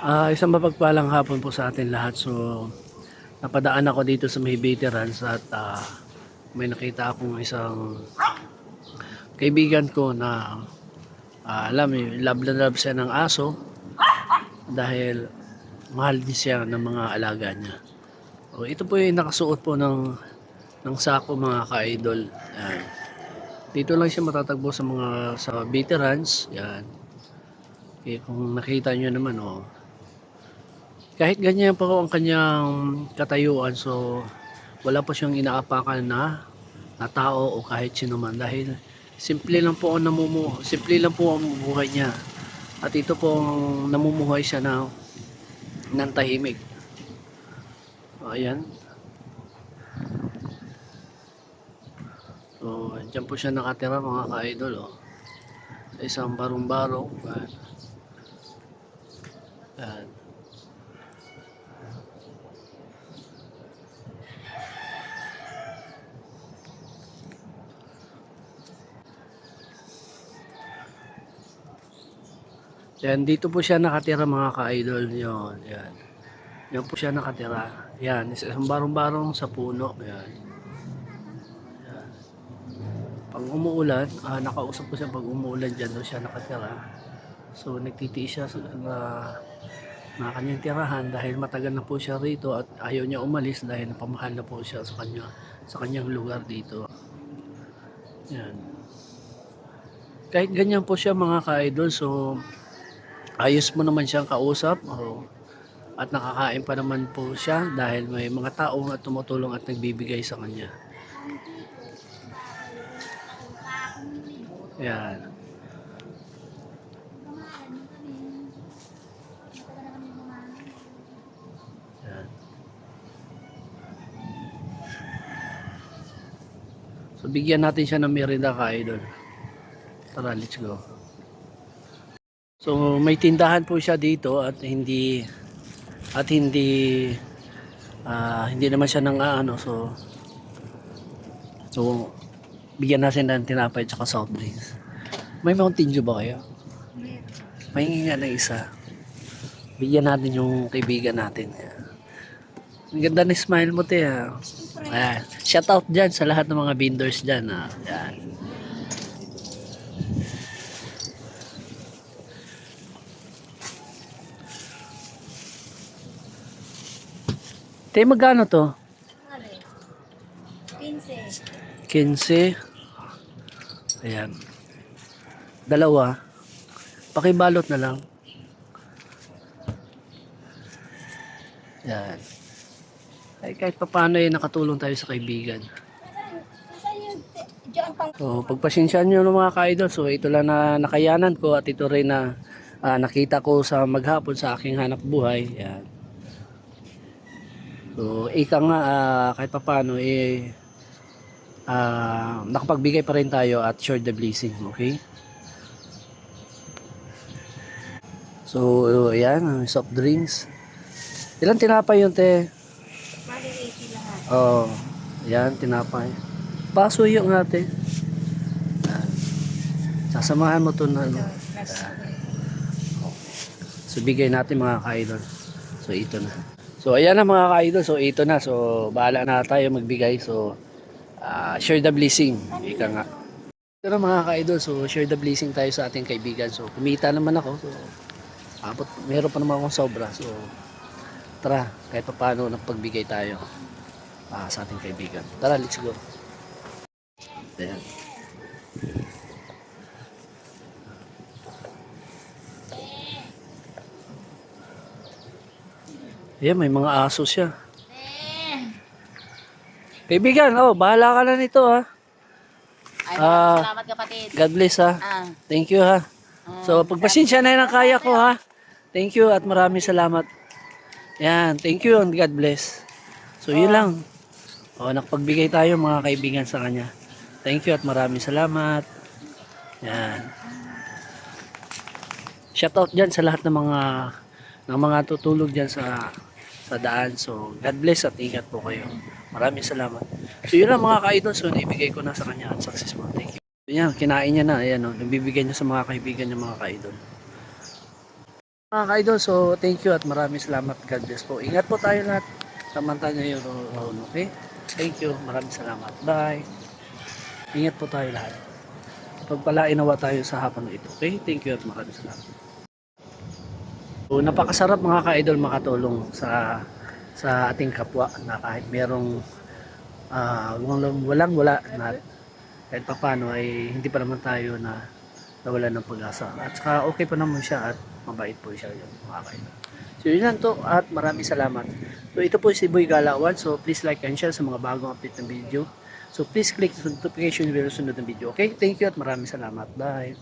Ah, isang mapagpalang hapon po sa atin lahat. So, napadaan ako dito sa may veterans at ah, may nakita akong isang kaibigan ko na ah, alam yun, love na love siya ng aso dahil mahal din siya ng mga alaga niya. So, ito po yung nakasuot po ng ng sako mga ka-idol. Yan. Dito lang siya matatagpo sa mga sa veterans. Yan. Okay, kung nakita nyo naman, oh, kahit ganyan pa ang kanyang katayuan, so wala pa siyang inaapakan na, na tao o kahit sino man dahil simple lang po ang namumuhay, simple lang po ang buhay niya. At ito po ang namumuhay siya na ng tahimik. Ayan. So, dyan po siya nakatira mga ka-idol. Oh. Sa isang barong-barong. Ayan. Ayan. Yan, dito po siya nakatira mga ka-idol. Yan, yan. Yan po siya nakatira. Yan, isa- isang barong-barong sa puno. Yan. Yan. Pag umuulan, ah, nakausap ko siya pag umuulan dyan doon siya nakatira. So, nagtitiis siya na, na kanyang tirahan dahil matagal na po siya rito at ayaw niya umalis dahil napamahal na po siya sa kanya sa kanyang lugar dito. Yan. Kahit ganyan po siya mga ka-idol, so ayos mo naman siyang kausap o at nakakain pa naman po siya dahil may mga tao na tumutulong at nagbibigay sa kanya. Yan. Yan. So bigyan natin siya ng merienda ka idol. Tara, let's go. So may tindahan po siya dito at hindi at hindi ah, hindi naman siya nang ano so so bigyan natin ng tinapay at soft drinks. May Mountain Dew ba kayo? May nga na isa. Bigyan natin yung kaibigan natin. Ang ganda ng smile mo, te. ah. Ayan. Shout out dyan sa lahat ng mga vendors dyan. Ah. Ayan. Te, magkano to? Ano? 15. 15. Ayan. Dalawa. Pakibalot na lang. Ayan. Ay, kahit papaano eh, nakatulong tayo sa kaibigan. So, pagpasensyaan nyo ng mga ka-idol. So, ito lang na nakayanan ko at ito rin na ah, nakita ko sa maghapon sa aking hanap buhay. Yan. So, ika nga ah, kahit papaano eh ah, nakapagbigay pa rin tayo at share the blessing. Okay? So, ayan, soft drinks. Ilan tinapay yun, te? Bali 80 lahat. Oo. Oh, yan, tinapay. Paso yung ate. Yan. Sasamahan mo to na ano. Plus, So, bigay natin mga ka-idol. So, ito na. So, ayan na mga ka-idol. So, ito na. So, bahala na tayo magbigay. So, ah, share the blessing. Ika nga. Ito na mga ka-idol. So, share the blessing tayo sa ating kaibigan. So, kumita naman ako. So, abot, meron pa naman akong sobra. So, tara, kahit pa paano nagpagbigay tayo ah, sa ating kaibigan. Tara, let's go. Ayan. Ayan, may mga aso siya. Kaibigan, oh, bahala ka na nito ha. Ay, Ah. salamat kapatid. God bless ha. Ah, Thank you ha. So, pagpasensya na yun ang kaya ko ha. Thank you at maraming salamat. Yan, thank you and God bless. So, yun lang. O, nakapagbigay tayo mga kaibigan sa kanya. Thank you at maraming salamat. Yan. Shout out dyan sa lahat ng mga ng mga tutulog dyan sa sa daan. So, God bless at ingat po kayo. Maraming salamat. So, yun lang mga ka-idol. So, naibigay ko na sa kanya at success mo. Thank you. Yan, kinain niya na. Ayan, oh, nabibigay niya sa mga kaibigan niya mga ka-idol. Mga ka-idol, so thank you at maraming salamat. God bless po. Ingat po tayo lahat. Samantala nyo yung okay? Thank you. Maraming salamat. Bye. Ingat po tayo lahat. Pagpalain nawa tayo sa hapon ito. Okay? Thank you at maraming salamat. So, napakasarap mga ka-idol makatulong sa sa ating kapwa na kahit merong ah, walang, wala na kahit pa paano ay hindi pa naman tayo na nawala ng pag-asa. At saka okay pa naman siya at mabait po siya yun mga ka-idol. So yun lang to at maraming salamat. So ito po si Boy Galawan. So please like and share sa mga bagong update ng video. So please click the notification bell sunod ng video. Okay? Thank you at maraming salamat. Bye.